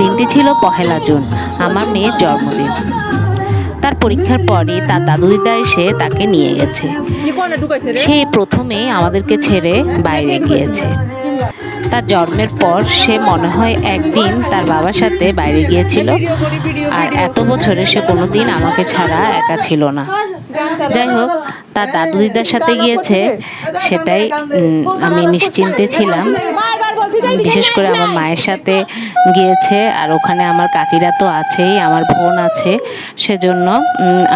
দিনটি ছিল পহেলা জুন আমার মেয়ের জন্মদিন। তার পরীক্ষার পরে তার দাদু দিদা এসে তাকে নিয়ে গেছে। সে প্রথমে আমাদেরকে ছেড়ে বাইরে গিয়েছে। তার জন্মের পর সে মনে হয় একদিন তার বাবার সাথে বাইরে গিয়েছিল। আর এত বছরে সে কোনোদিন আমাকে ছাড়া একা ছিল না। যাই হোক তার দাদু দিদার সাথে গিয়েছে সেটাই আমি নিশ্চিন্তে ছিলাম। বিশেষ করে আমার মায়ের সাথে গিয়েছে আর ওখানে আমার কাকিরা তো আছেই আমার বোন আছে সেজন্য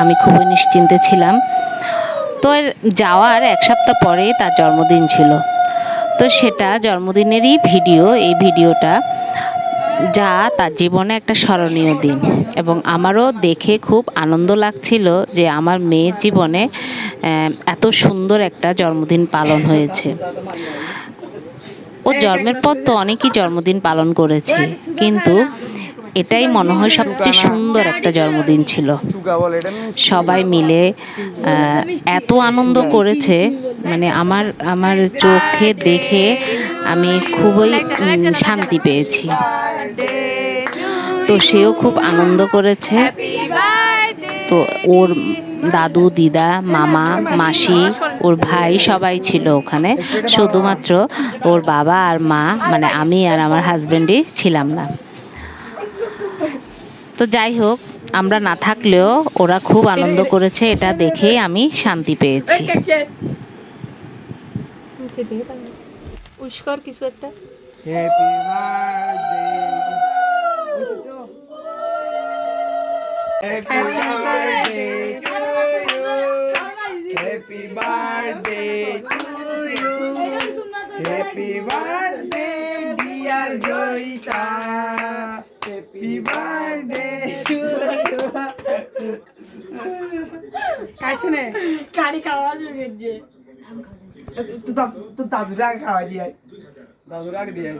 আমি খুবই নিশ্চিন্তে ছিলাম। তো এর যাওয়ার এক সপ্তাহ পরেই তার জন্মদিন ছিল। তো সেটা জন্মদিনেরই ভিডিও এই ভিডিওটা যা তার জীবনে একটা স্মরণীয় দিন। এবং আমারও দেখে খুব আনন্দ লাগছিল যে আমার মেয়ের জীবনে এত সুন্দর একটা জন্মদিন পালন হয়েছে। ও জন্মের পর তো অনেকই জন্মদিন পালন করেছি, কিন্তু এটাই মনে হয় সবচেয়ে সুন্দর একটা জন্মদিন ছিল। সবাই মিলে এত আনন্দ করেছে মানে আমার আমার চোখে দেখে আমি খুবই শান্তি পেয়েছি। তো সেও খুব আনন্দ করেছে। তো ওর দাদু, দিদা, মামা, মাসি, ওর ভাই সবাই ছিল ওখানে। শুধুমাত্র ওর বাবা আর মা মানে আমি আর আমার হাজব্যান্ডই ছিলাম না। তো যাই হোক, আমরা না থাকলেও ওরা খুব আনন্দ করেছে, এটা দেখেই আমি শান্তি পেয়েছি। উস্কর কিছু একটা Happy birthday. To you. Happy birthday to you. Happy birthday, dear Joyita. Happy birthday to you. কাশনে গাড়ি খাওয়া যে তুই তো দাদুরা খাওয়াই দিয়ে দাদুরা দিয়ে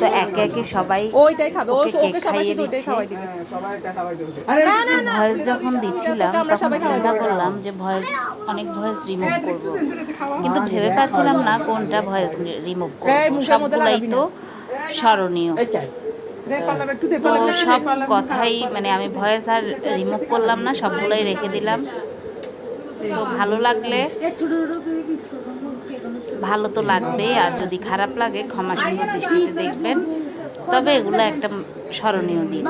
তো একে একে সবাই ওইটাই খাবে কেক খাইয়ে দিচ্ছে। হ্যাঁ ভয়েস যখন দিচ্ছিলাম তখন চিন্তা করলাম যে ভয়েস অনেক ভয়েস রিমুভ করব। কিন্তু ভেবে পাচ্ছিলাম না কোনটা ভয়েস রিমুভ করব। সবগুলাই তো স্মরণীয়। তো সব কথাই মানে আমি ভয়েস আর রিমুভ করলাম না সবগুলোই রেখে দিলাম। তো ভালো লাগলে ভালো তো লাগবে আর যদি খারাপ লাগে ক্ষমা সুন্দর দৃষ্টিতে দেখবেন। তবে এগুলো একটা স্মরণীয় দিন।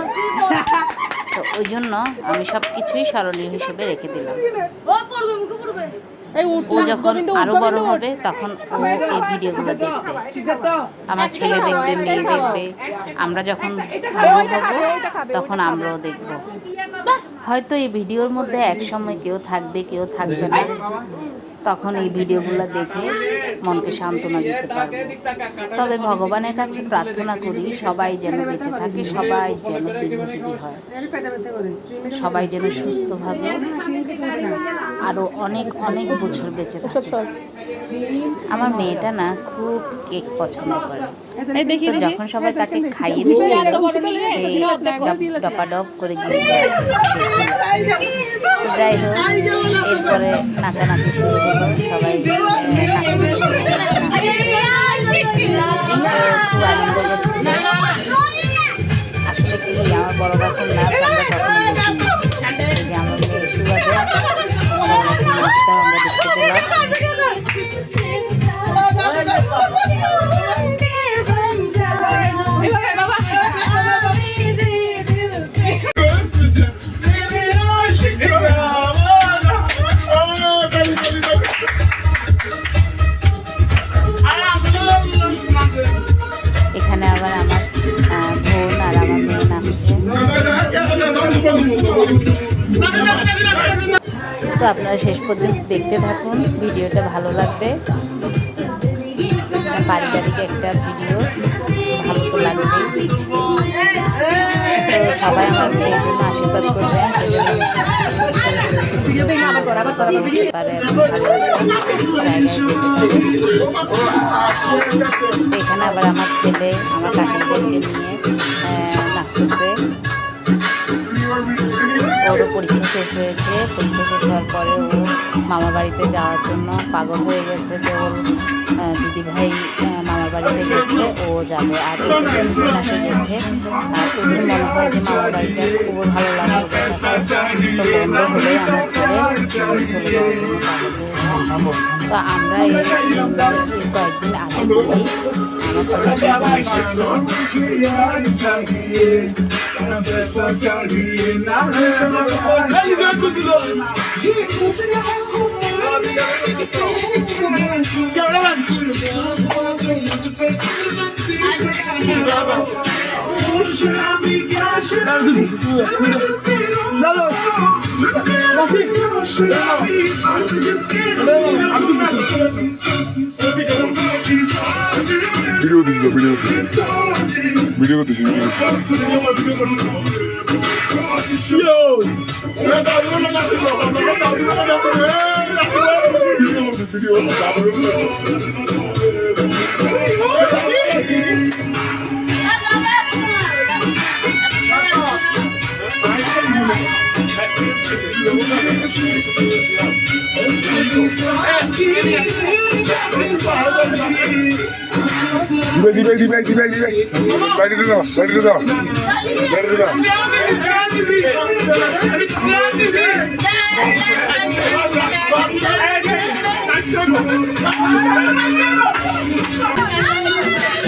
তো ওই জন্য আমি সব কিছুই স্মরণীয় হিসেবে রেখে দিলাম। ও যখন আরও বড় হবে তখন ও এই ভিডিওগুলো দেখবে। আমার ছেলে দেখবে মেয়ে দেখবে আমরা যখন বড় হব তখন আমরাও দেখব। হয়তো এই ভিডিওর মধ্যে এক সময় কেউ থাকবে কেউ থাকবে না। তখন এই ভিডিওগুলো দেখে মনকে সান্ত্বনা দিতে পারবে। তবে ভগবানের কাছে প্রার্থনা করি, সবাই যেন বেঁচে থাকে, সবাই যেন দীর্ঘজীবী হয়। সবাই যেন সুস্থভাবে আরও অনেক অনেক বছর বেঁচে থাকে। আমার মেয়েটা না খুব কেক পছন্দ করে। তো যখন সবাই তাকে খাইয়ে দিচ্ছে সে ডপাডপ করে গিলতে যাই হোক এরপরে নাচানাচি শুরু হলো সবাই খুব আনন্দ করছিল আসলে কি আমার বড় কাকুর নাচ আমরা আপনারা শেষ পর্যন্ত দেখতে থাকুন ভিডিওটা ভালো লাগবে পারিবারিক একটা ভিডিও ভালো তো লাগবেই তো সবাই আমার মেয়ের জন্য আশীর্বাদ করবেন এখানে আবার আমার ছেলে আমার কাকিদেরকে নিয়ে নাচতেছে পরীক্ষা শেষ হয়েছে। পরীক্ষা শেষ হওয়ার পরে ও মামার বাড়িতে যাওয়ার জন্য পাগল হয়ে গেছে। যে ওর দিদিভাই মামার বাড়িতে গেছে, ও যাবে। আর ও গেছে। আর ওদের মনে হয় যে মামার বাড়িটা খুবই ভালো লাগে তো বন্ধ হলে আমার ছেলে চলে যাওয়ার জন্য পাগল হয়ে তো আমরা এই কয়েকদিন আগে থেকেই আমার ছেলেকে নিয়ে এসেছি ভিডিও দিস না ভিডিও ভিডিও দিস ভিডিও দিবে দিবে দিবে দিবে দিবে বাইরে দাও বাইরে দাও বাইরে দাও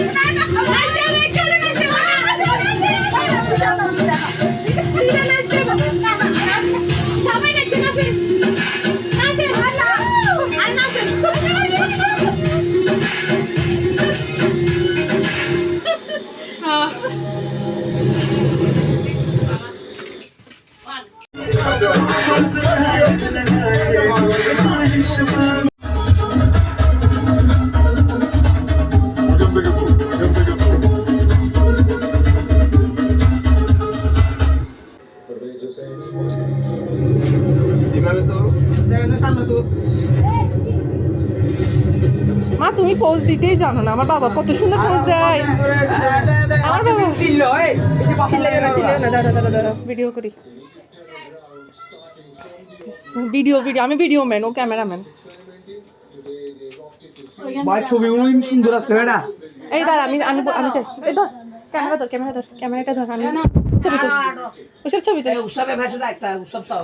এখান পোজ দিতেই জানো না। আমার বাবা কত সুন্দর পোজ দেয়। আমার বাবা ছিল না দাঁড়া দাঁড়া দাঁড়া ভিডিও করি। Video video. আমি ভিডিও ম্যান ও ক্যামেরাম্যান ভাই ছবি উইন সুন্দর আছে না? এই দাঁড়া আমি আমি আমি চাই। এই ধর ক্যামেরা ধর ক্যামেরা ধর ক্যামেরাটা ধর আমি ছবি তোল। ওসব ছবি তোল। উৎসবে ভাষা যায় একটা উৎসব সব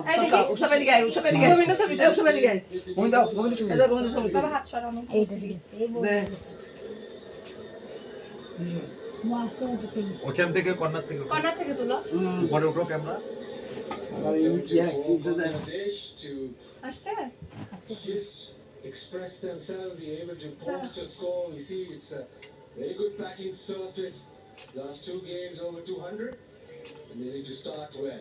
উৎসব দিকে আয় উৎসবে দিকে গোবিন্দ ছবি দে উৎসবে দিকে গোবিন্দ গোবিন্দ ছবি দে গোবিন্দ ছবি বাবা হাত সরানো এইটা দিকে। দে। ওখান থেকে কর্নার থেকে। কর্নার থেকে তুলো। পরে উঠো ক্যামেরা। কি হয় আসছে। Express themselves, be able to post a score. You see, it's a very good batting surface. Last two games over 200, and they need to start well.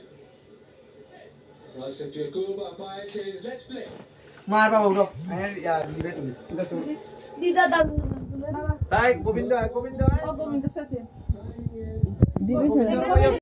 Rasif Yakub, umpire says, let's play. মার বাবা উঠো হ্যাঁ ইয়া দিবে তুমি এটা তুমি তাই গোবিন্দ গোবিন্দ গোবিন্দের সাথে